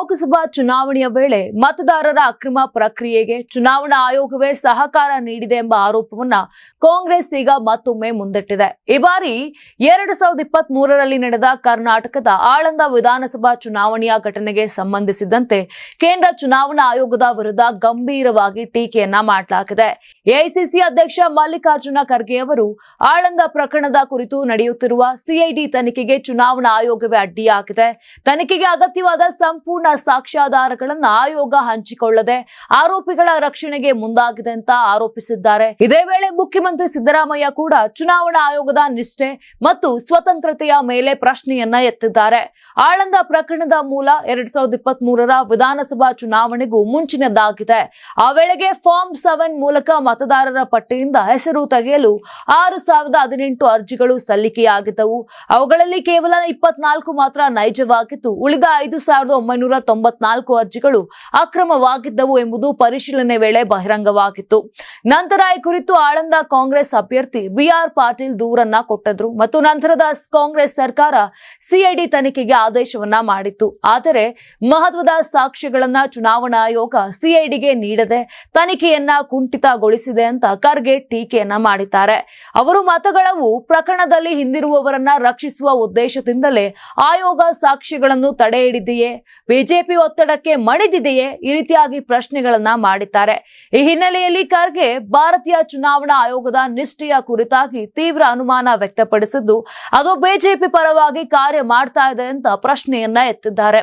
ಲೋಕಸಭಾ ಚುನಾವಣೆಯ ವೇಳೆ ಮತದಾರರ ಅಕ್ರಮ ಪ್ರಕ್ರಿಯೆಗೆ ಚುನಾವಣಾ ಆಯೋಗವೇ ಸಹಕಾರ ನೀಡಿದೆ ಎಂಬ ಆರೋಪವನ್ನ ಕಾಂಗ್ರೆಸ್ ಈಗ ಮತ್ತೊಮ್ಮೆ ಮುಂದಿಟ್ಟಿದೆ. ಈ ಬಾರಿ ಎರಡು ಸಾವಿರದ ಇಪ್ಪತ್ತ್ ನಡೆದ ಕರ್ನಾಟಕದ ಆಳಂದ ವಿಧಾನಸಭಾ ಚುನಾವಣೆಯ ಘಟನೆಗೆ ಸಂಬಂಧಿಸಿದಂತೆ ಕೇಂದ್ರ ಚುನಾವಣಾ ಆಯೋಗದ ವಿರುದ್ಧ ಗಂಭೀರವಾಗಿ ಟೀಕೆಯನ್ನ ಮಾಡಲಾಗಿದೆ. ಎಐಸಿಸಿ ಅಧ್ಯಕ್ಷ ಮಲ್ಲಿಕಾರ್ಜುನ ಖರ್ಗೆ ಅವರು ಆಳಂದ ಪ್ರಕರಣದ ಕುರಿತು ನಡೆಯುತ್ತಿರುವ ಸಿಐಡಿ ತನಿಖೆಗೆ ಚುನಾವಣಾ ಆಯೋಗವೇ ಅಡ್ಡಿಯಾಗಿದೆ. ತನಿಖೆಗೆ ಅಗತ್ಯವಾದ ಸಂಪೂರ್ಣ ಸಾಕ್ಷ್ಯಾಧಾರಗಳನ್ನು ಆಯೋಗ ಹಂಚಿಕೊಳ್ಳದೆ ಆರೋಪಿಗಳ ರಕ್ಷಣೆಗೆ ಮುಂದಾಗಿದೆ ಅಂತ ಆರೋಪಿಸಿದ್ದಾರೆ. ಇದೇ ವೇಳೆ ಮುಖ್ಯಮಂತ್ರಿ ಸಿದ್ದರಾಮಯ್ಯ ಕೂಡ ಚುನಾವಣಾ ಆಯೋಗದ ನಿಷ್ಠೆ ಮತ್ತು ಸ್ವತಂತ್ರತೆಯ ಮೇಲೆ ಪ್ರಶ್ನೆಯನ್ನ ಎತ್ತಿದ್ದಾರೆ. ಆಳಂದ ಪ್ರಕರಣದ ಮೂಲ ಎರಡ್ ಸಾವಿರದ ಇಪ್ಪತ್ತ್ ವಿಧಾನಸಭಾ ಚುನಾವಣೆಗೂ ಮುಂಚಿನದ್ದಾಗಿದೆ ಆ ವೇಳೆಗೆ ಫಾರ್ಮ್ ಸೆವೆನ್ ಮೂಲಕ ಮತದಾರರ ಪಟ್ಟಿಯಿಂದ ಹೆಸರು ತೆಗೆಯಲು ಆರು ಸಾವಿರದ ಹದಿನೆಂಟು ಅರ್ಜಿಗಳು ಸಲ್ಲಿಕೆಯಾಗಿದ್ದವು. ಅವುಗಳಲ್ಲಿ ಕೇವಲ ಇಪ್ಪತ್ನಾಲ್ಕು ಮಾತ್ರ ನೈಜವಾಗಿತ್ತು ಉಳಿದ ಐದು ಸಾವಿರದ ಒಂಬೈನೂರ ತೊಂಬತ್ನಾಲ್ಕು ಅರ್ಜಿಗಳು ಅಕ್ರಮವಾಗಿದ್ದವು ಎಂಬುದು ಪರಿಶೀಲನೆ ವೇಳೆ ಬಹಿರಂಗವಾಗಿತ್ತು. ನಂತರ ಈ ಕುರಿತು ಆಳಂದ ಕಾಂಗ್ರೆಸ್ ಅಭ್ಯರ್ಥಿ ಬಿಆರ್ ಪಾಟೀಲ್ ದೂರನ್ನ ಕೊಟ್ಟದ್ರು ಮತ್ತು ನಂತರದ ಕಾಂಗ್ರೆಸ್ ಸರ್ಕಾರ ಸಿಐಡಿ ತನಿಖೆಗೆ ಆದೇಶವನ್ನ ಮಾಡಿತ್ತು. ಆದರೆ ಮಹತ್ವದ ಸಾಕ್ಷ್ಯಗಳನ್ನ ಚುನಾವಣಾ ಆಯೋಗ ಸಿಐಡಿಗೆ ನೀಡದೆ ತನಿಖೆಯನ್ನ ಕುಂಠಿತಗೊಳಿಸಿದೆ ಅಂತ ಖರ್ಗೆ ಟೀಕೆಯನ್ನ ಮಾಡಿದ್ದಾರೆ. ಅವರು ಮತಗಳವು ಪ್ರಕರಣದಲ್ಲಿ ಹಿಂದಿರುವವರನ್ನ ರಕ್ಷಿಸುವ ಉದ್ದೇಶದಿಂದಲೇ ಆಯೋಗ ಸಾಕ್ಷಿಗಳನ್ನು ತಡೆ ಹಿಡಿದೆಯೇ? ಬಿಜೆಪಿ ಒತ್ತಡಕ್ಕೆ ಮಣಿದಿದೆಯೇ? ಈ ರೀತಿಯಾಗಿ ಪ್ರಶ್ನೆಗಳನ್ನ ಮಾಡಿದ್ದಾರೆ. ಈ ಹಿನ್ನೆಲೆಯಲ್ಲಿ ಖರ್ಗೆ ಭಾರತೀಯ ಚುನಾವಣಾ ಆಯೋಗದ ನಿಷ್ಠೆಯ ಕುರಿತಾಗಿ ತೀವ್ರ ಅನುಮಾನ ವ್ಯಕ್ತಪಡಿಸಿದ್ದು ಅದು ಬಿಜೆಪಿ ಪರವಾಗಿ ಕಾರ್ಯ ಮಾಡ್ತಾ ಇದೆ ಅಂತ ಪ್ರಶ್ನೆಯನ್ನ ಎತ್ತಿದ್ದಾರೆ.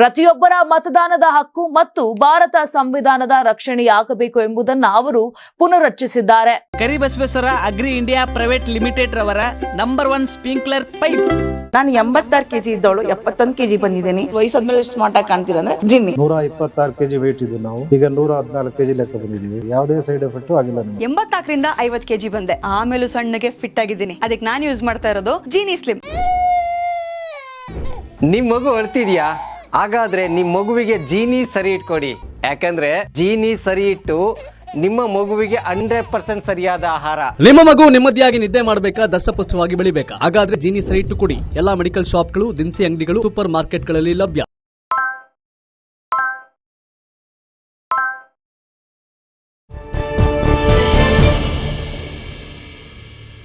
ಪ್ರತಿಯೊಬ್ಬರ ಮತದಾನದ ಹಕ್ಕು ಮತ್ತು ಭಾರತ ಸಂವಿಧಾನದ ರಕ್ಷಣೆಯಾಗಬೇಕು ಎಂಬುದನ್ನ ಅವರು ಪುನರುಚ್ಚರಿಸಿದ್ದಾರೆ Karibasaveshwara agri India private limited ರವರ ನಂಬರ್ ಒನ್ ಸ್ಪ್ರಿಂಕ್ಲರ್ ಪೈಪ್. ನಾನು ಎಂಬತ್ತಾರು ಕೆಜಿ ಇದ್ದವಳು ಎಪ್ಪತ್ತೊಂದು ಕೆಜಿ ಬಂದಿದ್ದೀನಿ. ವಯಸ್ಸಾದ್ಮೇಲೆ ಸ್ಮಾರ್ಟ್ ಆಗಿ ಕಾಣ್ತೀರ ಅಂದ್ರೆ ಜಿನ್ನಿ. ನೂರ ಇಪ್ಪತ್ತಾರು ಕೆಜಿ ವೇಟ್ ಇದೆ ನಾವು. ಈಗ ನೂರ ಹದಿನಾಲ್ಕು ಕೆಜಿ ಲೆಕ್ಕ ಬಂದಿದ್ದೀವಿ. ಯಾವುದೇ ಸೈಡ್ ಎಫೆಕ್ಟ್ ಆಗಿಲ್ಲ ನಮಗೆ. ಎಂಬತ್ನಾಲ್ಕರಿಂದ ಐವತ್ ಕೆಜಿ ಬಂದೆ. ಆಮೇಲೂ ಸಣ್ಣಗೆ ಫಿಟ್ ಆಗಿದ್ದೀನಿ. ಅದಕ್ಕೆ ನಾನು ಯೂಸ್ ಮಾಡ್ತಾ ಇರೋದು ಜೀನಿ ಸ್ಲಿಮ್ ನಿಮ್ ಮಗು ಅಳ್ತಿದ್ಯಾ? ಹಾಗಾದ್ರೆ ನಿಮ್ ಮಗುವಿಗೆ ಜೀನಿ ಸರಿ ಇಟ್ಕೊಡಿ. ಯಾಕಂದ್ರೆ ಜೀನಿ ಸರಿ ಇಟ್ಟು ನಿಮ್ಮ ಮಗುವಿಗೆ ಹಂಡ್ರೆಡ್ ಪರ್ಸೆಂಟ್ ಸರಿಯಾದ ಆಹಾರ. ನಿಮ್ಮ ಮಗು ನೆಮ್ಮದಿಯಾಗಿ ನಿದ್ದೆ ಮಾಡಬೇಕಾ ದಷ್ಟಪುಷ್ಟವಾಗಿ ಬೆಳಿಬೇಕಾ? ಹಾಗಾದ್ರೆ ಜೀನಿ ಸರಿ ಇಟ್ಟು ಕೊಡಿ. ಎಲ್ಲಾ ಮೆಡಿಕಲ್ ಶಾಪ್ಗಳು ದಿನಸಿ ಅಂಗಡಿಗಳು ಸೂಪರ್ ಮಾರ್ಕೆಟ್ಗಳಲ್ಲಿ ಲಭ್ಯ.